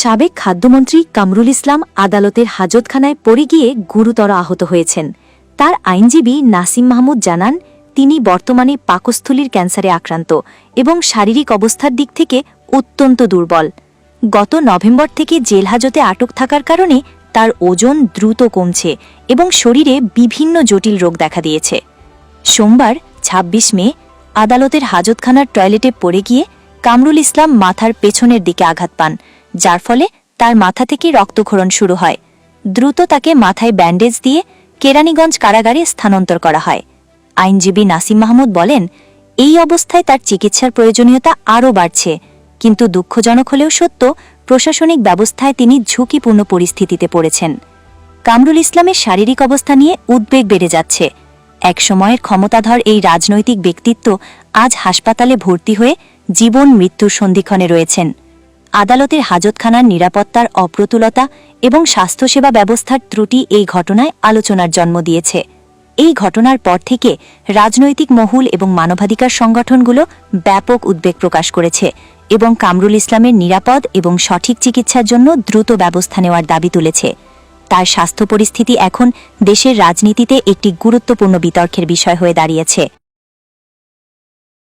সাবেক খাদ্যমন্ত্রী কামরুল ইসলাম আদালতের হাজতখানায় পড়ে গিয়ে গুরুতর আহত হয়েছেন। তার আইনজীবী নাসিম মাহমুদ জানান, তিনি বর্তমানে পাকস্থলীর ক্যান্সারে আক্রান্ত এবং শারীরিক অবস্থার দিক থেকে অত্যন্ত দুর্বল। গত নভেম্বর থেকে জেল হাজতে আটক থাকার কারণে তার ওজন দ্রুত কমছে এবং শরীরে বিভিন্ন জটিল রোগ দেখা দিয়েছে। সোমবার ২৬ মে, আদালতের হাজতখানার টয়লেটে পড়ে গিয়ে কামরুল ইসলাম মাথার পেছনের দিকে আঘাত পান, যার ফলে তার মাথা থেকে রক্তক্ষরণ শুরু হয়। দ্রুত তাকে মাথায় ব্যান্ডেজ দিয়ে কেরানীগঞ্জ কারাগারে স্থানান্তর করা হয়। আইনজীবী নাসিম মাহমুদ বলেন, এই অবস্থায় তার চিকিৎসার প্রয়োজনীয়তা আরও বাড়ছে, কিন্তু দুঃখজনক হলেও সত্য, প্রশাসনিক ব্যবস্থায় তিনি ঝুঁকিপূর্ণ পরিস্থিতিতে পড়েছেন। কামরুল ইসলামের শারীরিক অবস্থা নিয়ে উদ্বেগ বেড়ে যাচ্ছে। এক সময়ের ক্ষমতাধর এই রাজনৈতিক ব্যক্তিত্ব আজ হাসপাতালে ভর্তি হয়ে জীবন মৃত্যুর সন্ধিক্ষণে রয়েছেন। আদালতের হাজতখানার নিরাপত্তার অপ্রতুলতা এবং স্বাস্থ্যসেবা ব্যবস্থার ত্রুটি এই ঘটনায় আলোচনার জন্ম দিয়েছে। এই ঘটনার পর থেকে রাজনৈতিক মহল এবং মানবাধিকার সংগঠনগুলো ব্যাপক উদ্বেগ প্রকাশ করেছে এবং কামরুল ইসলামের নিরাপদ এবং সঠিক চিকিৎসার জন্য দ্রুত ব্যবস্থা নেওয়ার দাবি তুলেছে। তার স্বাস্থ্য পরিস্থিতি এখন দেশের রাজনীতিতে একটি গুরুত্বপূর্ণ বিতর্কের বিষয় হয়ে দাঁড়িয়েছে।